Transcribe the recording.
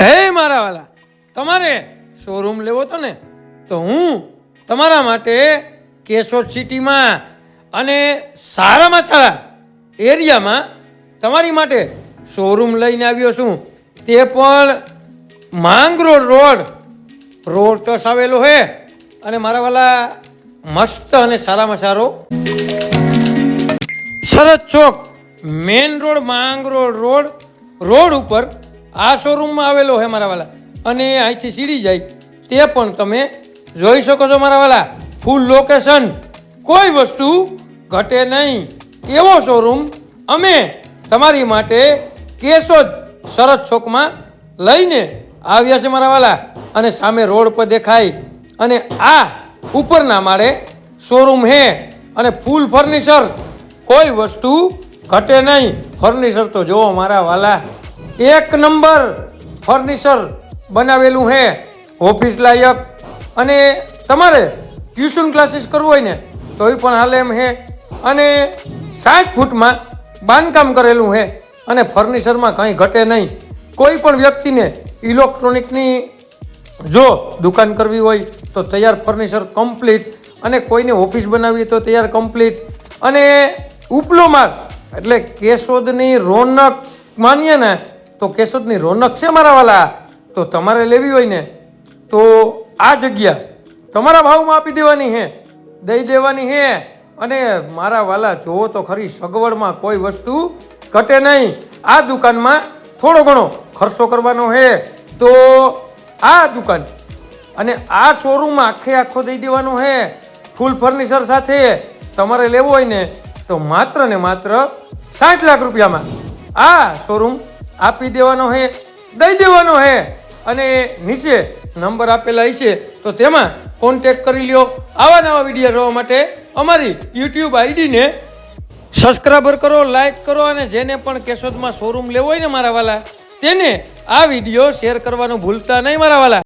હે મારા વાલા, તમારે શોરૂમ લેવો તો ને? તો હું તમારા માટે કેશોદ સિટીમાં અને સારામાં સારા એરિયામાં તમારી માટે શોરૂમ લઈને આવ્યો છું. તે પણ માંગરોળ રોડ. રોડ ટસ આવેલો છે અને મારા વાલા, મસ્ત અને સારામાં સારો. Sharad Chowk main road, Mangrol road road ઉપર આ શોરૂમમાં આવેલો છે મારા વાલા. અને અહીંથી સીડી જાય. તે પણ તમે જોઈ શકો છો મારા વાલા. ફૂલ લોકેશન કોઈ વસ્તુ ઘટે નહીં. એવો શોરૂમ અમે તમારી માટે કેશોદ સરસ ચોકમાં લઈને આવ્યા છે મારા વાલા. અને સામે રોડ પર દેખાય. અને આ ઉપરના માળે શોરૂમ હે. અને ફૂલ ફર્નિચર કોઈ વસ્તુ ઘટે નહીં. ફર્નિચર તો જોવો મારા વાલા. એક નંબર ફર્નિચર બનાવેલું હે. ઓફિસ લાયક. અને તમારે ટ્યુશન ક્લાસીસ કરવું હોય ને, તોય પણ હાલે એમ હે. અને સાઠ ફૂટમાં બાંધકામ કરેલું હે. અને ફર્નિચરમાં કંઈ ઘટે નહીં. કોઈ પણ વ્યક્તિને ઇલેક્ટ્રોનિકની જો દુકાન કરવી હોય, તો તૈયાર ફર્નિચર કમ્પ્લીટ. અને કોઈને ઓફિસ બનાવવી તો તૈયાર કમ્પ્લીટ. અને ઉપલો માર્ગ, એટલે કેશોદની રોનક, માનીએ ને તો કેશોદની રોનક છે મારા વાલા? તો તમારે લેવી હોય ને? તો આ જગ્યા તમારા ભાવમાં આપી દેવાની હે, દઈ દેવાની હે. અને મારા વાલા જોવો તો ખરી, સગવડમાં કોઈ વસ્તુ ઘટે નહીં. આ દુકાનમાં થોડો ઘણો ખર્ચો કરવાનો હે. તો આ દુકાન અને આ શોરૂમ આખે આખો દઈ દેવાનો હે, ફૂલ ફર્નિચર સાથે. તમારે લેવો હોય ને, તો માત્ર ને માત્ર સાઠ લાખ રૂપિયામાં આ શોરૂમ આપી દેવાનો હે, દઈ દેવાનો હે. અને નીચે નંબર આપેલા હશે, તો તેમાં કોન્ટેક કરી લ્યો. આવા નવા વીડિયો જોવા માટે અમારી યુટ્યુબ આઈડીને સબસ્ક્રાઈબર કરો લાઇક કરો અને જેને પણ કેશોદમાં શોરૂમ લેવો હોય ને મારા વાલા, તેને આ વીડિયો શેર કરવાનું ભૂલતા નહીં મારા વાલા.